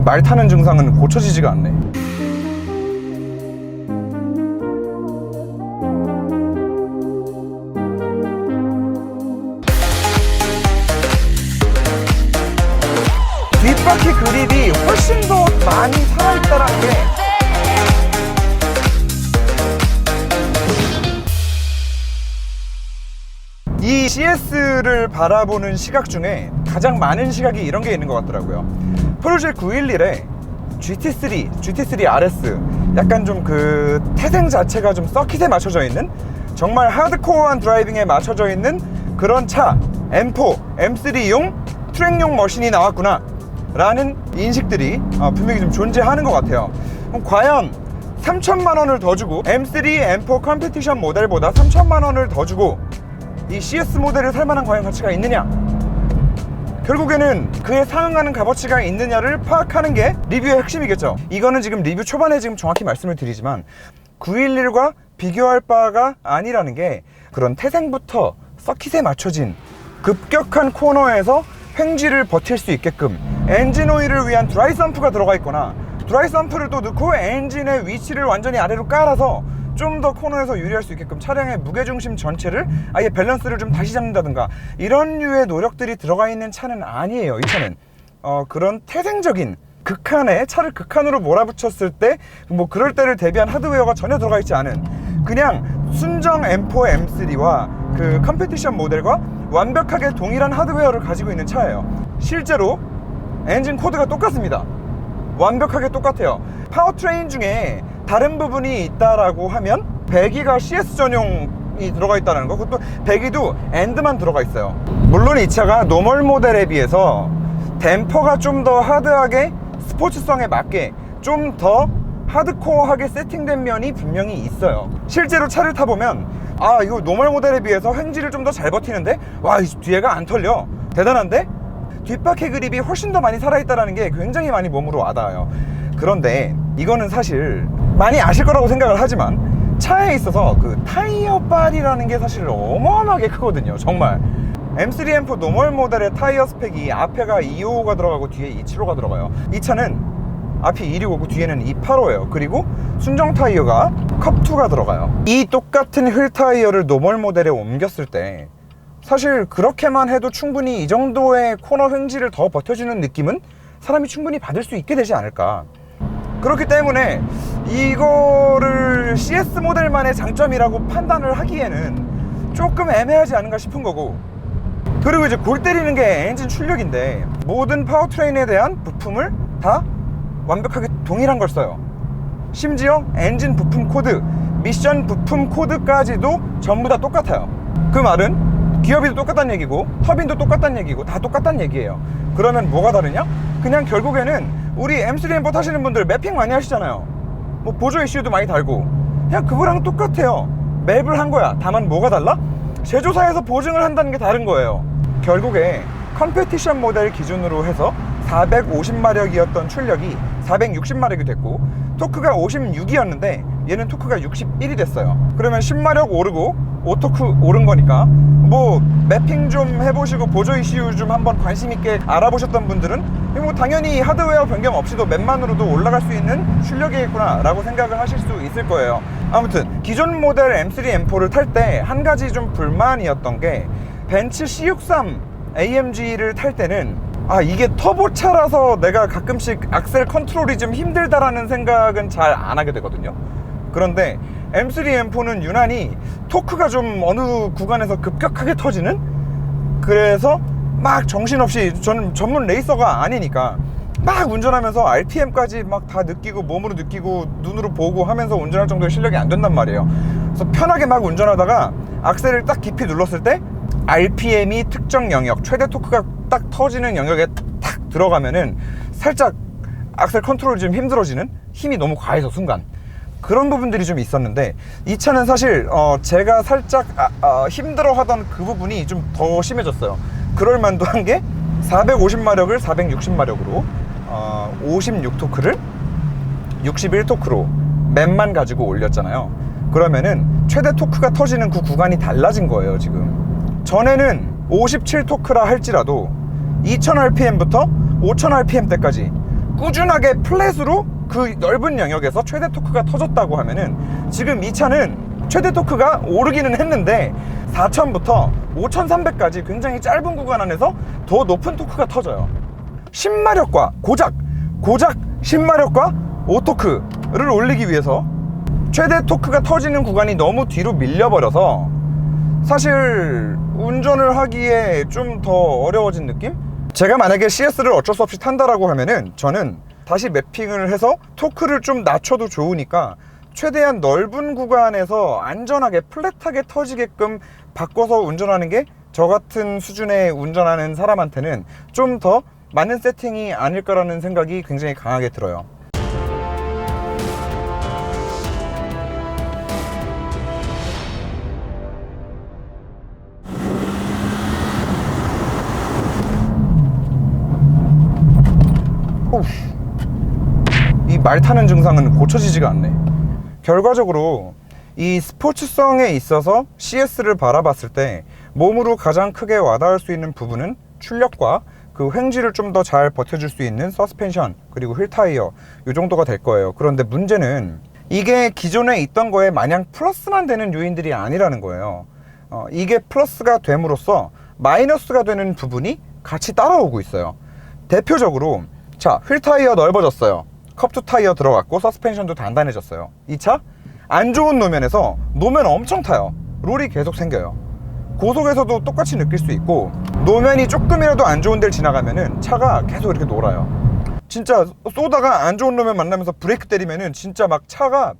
이 말 타는 증상은 고쳐지지가 않네. 뒷바퀴 그립이 훨씬 더 많이 살아있다는 게 이 CS를 바라보는 시각 중에 가장 많은 시각이 이런 게 있는 것 같더라고요. 프로젝 911에 GT3, GT3 RS 약간 좀 그 태생 자체가 좀 서킷에 맞춰져 있는 정말 하드코어한 드라이빙에 맞춰져 있는 그런 차 M4, M3용 트랙용 머신이 나왔구나 라는 인식들이 어, 분명히 좀 존재하는 것 같아요. 그럼 과연 3천만 원을 더 주고 M3, M4 컴피티션 모델보다 3천만 원을 더 주고 이 CS 모델을 살 만한 과연 가치가 있느냐? 결국에는 그에 상응하는 값어치가 있느냐를 파악하는 게 리뷰의 핵심이겠죠. 이거는 지금 리뷰 초반에 지금 정확히 말씀을 드리지만 911과 비교할 바가 아니라는 게 그런 태생부터 서킷에 맞춰진 급격한 코너에서 횡지를 버틸 수 있게끔 엔진 오일을 위한 드라이 펌프가 들어가 있거나 드라이 펌프를 또 넣고 엔진의 위치를 완전히 아래로 깔아서 좀 더 코너에서 유리할 수 있게끔 차량의 무게중심 전체를 아예 밸런스를 좀 다시 잡는다든가 이런 류의 노력들이 들어가 있는 차는 아니에요 이 차는. 어, 그런 태생적인 극한에 차를 극한으로 몰아붙였을 때 뭐 그럴 때를 대비한 하드웨어가 전혀 들어가 있지 않은 그냥 순정 M4, M3와 그 컴페티션 모델과 완벽하게 동일한 하드웨어를 가지고 있는 차예요. 실제로 엔진 코드가 똑같습니다. 완벽하게 똑같아요. 파워트레인 중에 다른 부분이 있다라고 하면 배기가 CS 전용이 들어가 있다는 거. 그것도 배기도 엔드만 들어가 있어요. 물론 이 차가 노멀 모델에 비해서 댐퍼가 좀 더 하드하게 스포츠성에 맞게 좀 더 하드코어하게 세팅된 면이 분명히 있어요. 실제로 차를 타보면 아 이거 노멀 모델에 비해서 횡지를 좀 더 잘 버티는데 와이 뒤에가 안 털려 대단한데 뒷바퀴 그립이 훨씬 더 많이 살아있다는 게 굉장히 많이 몸으로 와닿아요. 그런데 이거는 사실 많이 아실 거라고 생각을 하지만 차에 있어서 그 타이어 발이라는 게 사실 어마어마하게 크거든요. 정말. M3, M4 노멀 모델의 타이어 스펙이 앞에가 255가 들어가고 뒤에 275가 들어가요. 이 차는 앞이 265고 뒤에는 285예요. 그리고 순정 타이어가 컵2가 들어가요. 이 똑같은 휠 타이어를 노멀 모델에 옮겼을 때 사실 그렇게만 해도 충분히 이 정도의 코너 횡지를 더 버텨주는 느낌은 사람이 충분히 받을 수 있게 되지 않을까. 그렇기 때문에 이거를 CS 모델만의 장점이라고 판단을 하기에는 조금 애매하지 않은가 싶은 거고. 그리고 이제 골 때리는 게 엔진 출력인데 모든 파워트레인에 대한 부품을 다 완벽하게 동일한 걸 써요. 심지어 엔진 부품 코드, 미션 부품 코드까지도 전부 다 똑같아요. 그 말은 기어비도 똑같다는 얘기고 터빈도 똑같다는 얘기고 다 똑같다는 얘기예요. 그러면 뭐가 다르냐? 그냥 결국에는 우리 M3 M4 타시는 분들 매핑 많이 하시잖아요. 뭐 보조 이슈도 많이 달고 그냥 그거랑 똑같아요. 맵을 한 거야. 다만 뭐가 달라? 제조사에서 보증을 한다는 게 다른 거예요. 결국에 컴페티션 모델 기준으로 해서 450마력이었던 출력이 460마력이 됐고 토크가 56이었는데 얘는 토크가 61이 됐어요. 그러면 10마력 오르고 오토크 오른 거니까 뭐 매핑 좀 해보시고 보조 이슈 좀 한번 관심 있게 알아보셨던 분들은 뭐 당연히 하드웨어 변경 없이도 맵만으로도 올라갈 수 있는 출력이겠구나 라고 생각을 하실 수 있을 거예요 아무튼 기존 모델 M3, M4를 탈 때 한 가지 좀 불만이었던 게 벤츠 C63 AMG를 탈 때는 아 이게 터보차라서 내가 가끔씩 악셀 컨트롤이 좀 힘들다라는 생각은 잘 안 하게 되거든요 그런데 M3, M4는 유난히 토크가 좀 어느 구간에서 급격하게 터지는 그래서 막 정신없이 저는 전문 레이서가 아니니까 막 운전하면서 RPM까지 막 다 느끼고 몸으로 느끼고 눈으로 보고 하면서 운전할 정도의 실력이 안 된단 말이에요. 그래서 편하게 막 운전하다가 악셀을 딱 깊이 눌렀을 때 RPM이 특정 영역, 최대 토크가 딱 터지는 영역에 탁 들어가면은 살짝 악셀 컨트롤이 좀 힘들어지는 힘이 너무 과해서 순간 그런 부분들이 좀 있었는데 이 차는 사실 어 제가 살짝 아, 아, 힘들어하던 그 부분이 좀 더 심해졌어요. 그럴 만도 한 게 450마력을 460마력으로 어, 56토크를 61토크로 맵만 가지고 올렸잖아요. 그러면은 최대 토크가 터지는 그 구간이 달라진 거예요, 지금. 전에는 57토크라 할지라도 2000rpm부터 5000rpm 때까지 꾸준하게 플랫으로 그 넓은 영역에서 최대 토크가 터졌다고 하면은 지금 이 차는 최대 토크가 오르기는 했는데 4000부터 5300까지 굉장히 짧은 구간 안에서 더 높은 토크가 터져요 10마력과 고작 고작 10마력과 5토크를 올리기 위해서 최대 토크가 터지는 구간이 너무 뒤로 밀려버려서 사실 운전을 하기에 좀 더 어려워진 느낌? 제가 만약에 CS를 어쩔 수 없이 탄다라고 하면은 저는 다시 매핑을 해서 토크를 좀 낮춰도 좋으니까 최대한 넓은 구간에서 안전하게 플랫하게 터지게끔 바꿔서 운전하는 게 저 같은 수준의 운전하는 사람한테는 좀 더 맞는 세팅이 아닐까라는 생각이 굉장히 강하게 들어요. 이 말 타는 증상은 고쳐지지가 않네. 결과적으로 이 스포츠성에 있어서 CS를 바라봤을 때 몸으로 가장 크게 와닿을 수 있는 부분은 출력과 그 횡지를 좀 더 잘 버텨줄 수 있는 서스펜션 그리고 휠 타이어 이 정도가 될 거예요. 그런데 문제는 이게 기존에 있던 거에 마냥 플러스만 되는 요인들이 아니라는 거예요. 어, 이게 플러스가 됨으로써 마이너스가 되는 부분이 같이 따라오고 있어요. 대표적으로 자, 휠 타이어 넓어졌어요. 컵투 타이어 들어갔고 서스펜션도 단단해졌어요. 이 차 안 좋은 노면에서 노면 엄청 타요. 롤이 계속 생겨요. 고속에서도 똑같이 느낄 수 있고 노면이 조금이라도 안 좋은 데를 지나가면은 차가 계속 이렇게 놀아요. 진짜 쏘다가 안 좋은 노면 만나면서 브레이크 때리면은 진짜 막 차가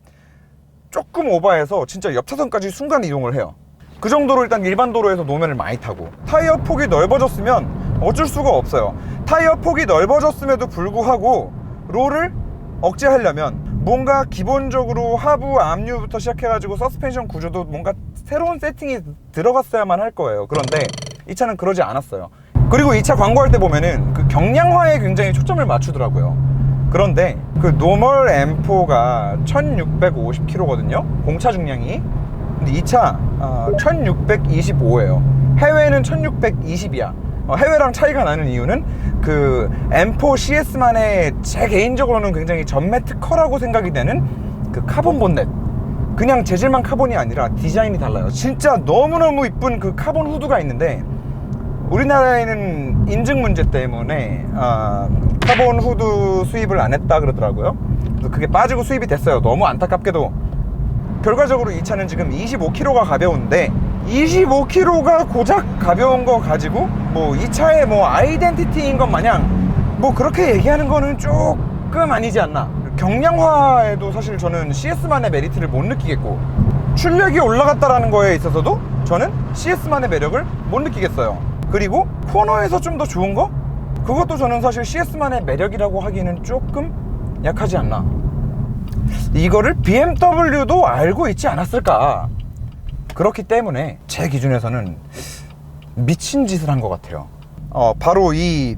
조금 오버해서 진짜 옆 차선까지 순간 이동을 해요. 그 정도로 일단 일반 도로에서 노면을 많이 타고 타이어 폭이 넓어졌으면 어쩔 수가 없어요. 타이어 폭이 넓어졌음에도 불구하고 롤을 억제하려면 뭔가 기본적으로 하부 압류부터 시작해가지고 서스펜션 구조도 뭔가 새로운 세팅이 들어갔어야만 할 거예요. 그런데 이 차는 그러지 않았어요. 그리고 이 차 광고할 때 보면은 그 경량화에 굉장히 초점을 맞추더라고요. 그런데 그 노멀 M4가 1650kg거든요. 공차 중량이. 근데 이차 어, 1625예요. 해외는 1620이야. 어, 해외랑 차이가 나는 이유는 그 M4 CS만의 제 개인적으로는 굉장히 전매 특허라고 생각이 되는 그 카본 본넷. 그냥 재질만 카본이 아니라 디자인이 달라요. 진짜 너무너무 이쁜 그 카본 후드가 있는데 우리나라에는 인증 문제 때문에 아, 카본 후드 수입을 안 했다 그러더라고요. 그래서 그게 빠지고 수입이 됐어요. 너무 안타깝게도 결과적으로 이 차는 지금 25kg가 가벼운데 25kg가 고작 가벼운 거 가지고 뭐 이 차의 뭐 아이덴티티인 것 마냥 뭐 그렇게 얘기하는 거는 조금 아니지 않나. 경량화에도 사실 저는 CS만의 메리트를 못 느끼겠고 출력이 올라갔다라는 거에 있어서도 저는 CS만의 매력을 못 느끼겠어요. 그리고 코너에서 좀 더 좋은 거? 그것도 저는 사실 CS만의 매력이라고 하기에는 조금 약하지 않나. 이거를 BMW도 알고 있지 않았을까 그렇기 때문에 제 기준에서는 미친 짓을 한 것 같아요. 어, 바로 이,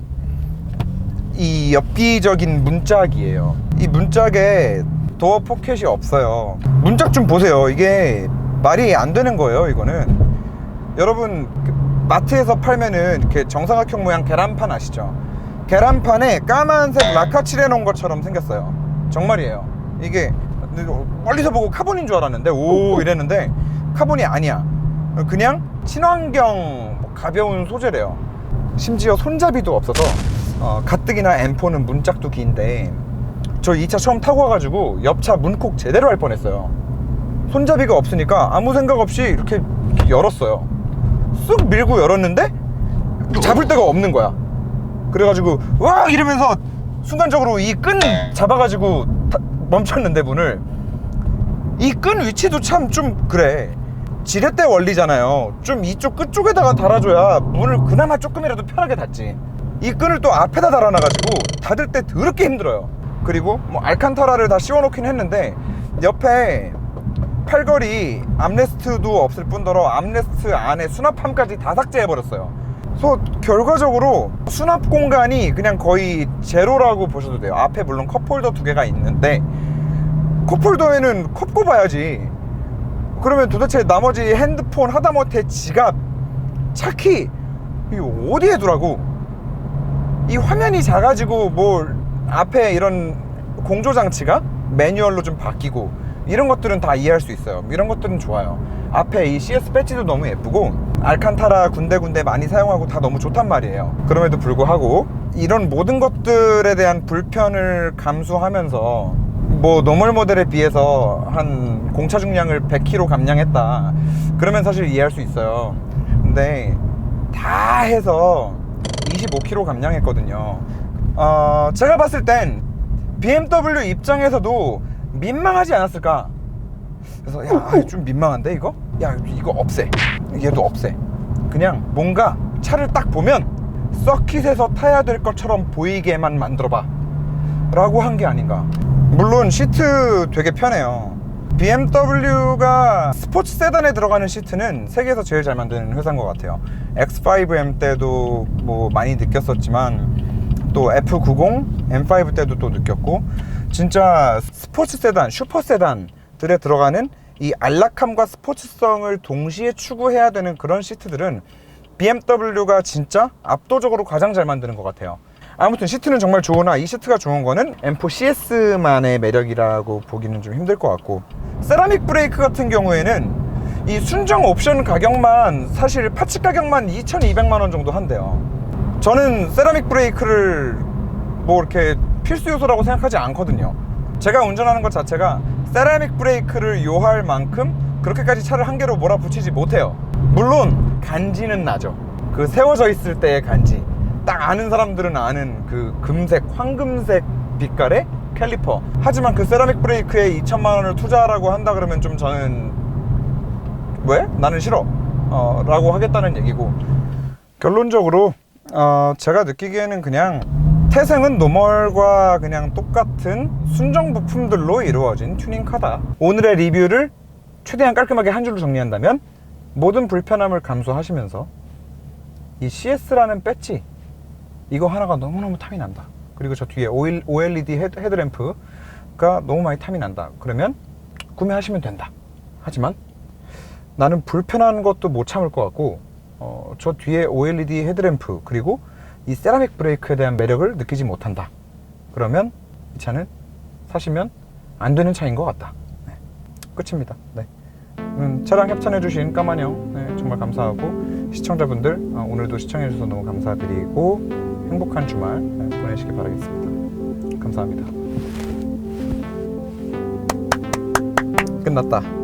이 엽기적인 문짝이에요. 이 문짝에 도어 포켓이 없어요. 문짝 좀 보세요. 이게 말이 안 되는 거예요 이거는. 여러분 그 마트에서 팔면은 이렇게 정사각형 모양 계란판 아시죠? 계란판에 까만색 라카 칠해놓은 것처럼 생겼어요. 정말이에요. 이게 멀리서 보고 카본인 줄 알았는데 오 이랬는데 카본이 아니야. 그냥 친환경 뭐 가벼운 소재래요. 심지어 손잡이도 없어서 어, 가뜩이나 M4는 문짝도 긴데 저 이 차 처음 타고 와가지고 옆차 문콕 제대로 할 뻔했어요. 손잡이가 없으니까 아무 생각 없이 이렇게, 열었어요. 쓱 밀고 열었는데 잡을 데가 없는 거야. 그래가지고 와! 이러면서 순간적으로 이 끈 잡아가지고 다- 멈췄는데 문을. 이 끈 위치도 참 좀 그래 지렛대 원리잖아요. 좀 이쪽 끝쪽에다가 달아줘야 문을 그나마 조금이라도 편하게 닫지. 이 끈을 또 앞에다 달아놔가지고 닫을 때 더럽게 힘들어요. 그리고 뭐 알칸타라를 다 씌워놓긴 했는데 옆에 팔걸이 암레스트도 없을 뿐더러 암레스트 안에 수납함까지 다 삭제해버렸어요. 그래서 결과적으로 수납 공간이 그냥 거의 제로라고 보셔도 돼요. 앞에 물론 컵홀더 두 개가 있는데 컵홀더에는 컵 꼽아야지 그러면 도대체 나머지 핸드폰 하다못해 지갑 차키 이거 어디에 두라고 이 화면이 작아지고 뭐 앞에 이런 공조 장치가 매뉴얼로 좀 바뀌고 이런 것들은 다 이해할 수 있어요. 이런 것들은 좋아요. 앞에 이 CS 배지도 너무 예쁘고 알칸타라 군데군데 많이 사용하고 다 너무 좋단 말이에요. 그럼에도 불구하고 이런 모든 것들에 대한 불편을 감수하면서 뭐 노멀 모델에 비해서 한 공차 중량을 100kg 감량했다. 그러면 사실 이해할 수 있어요. 근데 다 해서 25kg 감량했거든요. 어, 제가 봤을 땐 BMW 입장에서도 민망하지 않았을까? 그래서 야, 아, 좀 민망한데 이거? 야, 이거 없애. 얘도 없애. 그냥 뭔가 차를 딱 보면 서킷에서 타야 될 것처럼 보이게만 만들어봐. 라고 한 게 아닌가. 물론 시트 되게 편해요. BMW가 스포츠 세단에 들어가는 시트는 세계에서 제일 잘 만드는 회사인 것 같아요. X5M 때도 뭐 많이 느꼈었지만 또 F90, M5 때도 또 느꼈고 진짜 스포츠 세단, 슈퍼 세단들에 들어가는 이 안락함과 스포츠성을 동시에 추구해야 되는 그런 시트들은 BMW가 진짜 압도적으로 가장 잘 만드는 것 같아요. 아무튼 시트는 정말 좋으나 이 시트가 좋은 거는 M4 CS만의 매력이라고 보기는 좀 힘들 것 같고 세라믹 브레이크 같은 경우에는 이 순정 옵션 가격만 사실 파츠 가격만 2,200만 원 정도 한대요. 저는 세라믹 브레이크를 뭐 이렇게 필수 요소라고 생각하지 않거든요. 제가 운전하는 것 자체가 세라믹 브레이크를 요할 만큼 그렇게까지 차를 한 개로 몰아붙이지 못해요. 물론 간지는 나죠. 그 세워져 있을 때의 간지. 딱 아는 사람들은 아는 그 금색, 황금색 빛깔의 캘리퍼. 하지만 그 세라믹 브레이크에 2천만 원을 투자하라고 한다 그러면 좀 저는 왜? 나는 싫어. 어, 라고 하겠다는 얘기고. 결론적으로 어, 제가 느끼기에는 그냥 태생은 노멀과 그냥 똑같은 순정 부품들로 이루어진 튜닝카다. 오늘의 리뷰를 최대한 깔끔하게 한 줄로 정리한다면 모든 불편함을 감수하시면서 이 CS라는 배지 이거 하나가 너무너무 탐이 난다. 그리고 저 뒤에 OLED 헤드, 헤드 램프가 너무 많이 탐이 난다. 그러면 구매하시면 된다. 하지만 나는 불편한 것도 못 참을 것 같고 어, 저 뒤에 OLED 헤드램프 그리고 이 세라믹 브레이크에 대한 매력을 느끼지 못한다. 그러면 이 차는 사시면 안 되는 차인 것 같다. 네. 끝입니다. 네. 음, 차량 협찬해주신 까마냥 네, 정말 감사하고 시청자분들 어, 오늘도 시청해주셔서 너무 감사드리고 행복한 주말 네, 보내시길 바라겠습니다. 감사합니다. 끝났다.